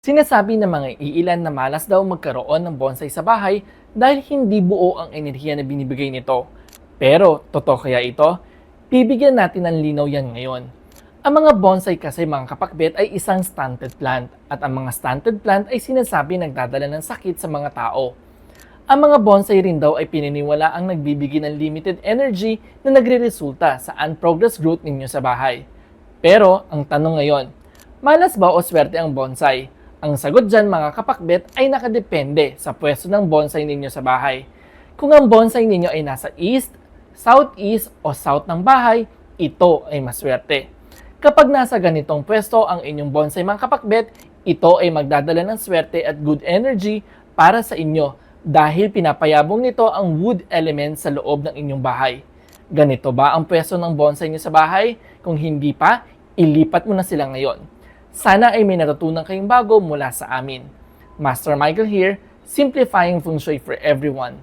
Sinasabi ng mga iilan na malas daw magkaroon ng bonsai sa bahay dahil hindi buo ang enerhiya na binibigay nito. Pero, totoo kaya ito? Bibigyan natin ng linaw yan ngayon. Ang mga bonsai kasi mga kapakbet ay isang stunted plant at ang mga stunted plant ay sinasabi nagdadala ng sakit sa mga tao. Ang mga bonsai rin daw ay pininiwala ang nagbibigay ng limited energy na nagre-resulta sa unprogress growth ninyo sa bahay. Pero, ang tanong ngayon, malas ba o swerte ang bonsai? Ang sagot dyan mga kapakbet ay nakadepende sa pwesto ng bonsai ninyo sa bahay. Kung ang bonsai ninyo ay nasa east, southeast o south ng bahay, ito ay maswerte. Kapag nasa ganitong pwesto ang inyong bonsai mga kapakbet, ito ay magdadala ng swerte at good energy para sa inyo dahil pinapayabong nito ang wood element sa loob ng inyong bahay. Ganito ba ang pwesto ng bonsai niyo sa bahay? Kung hindi pa, ilipat mo na sila ngayon. Sana ay may natutunan kayong bago mula sa amin. Master Michael here, simplifying feng shui for everyone.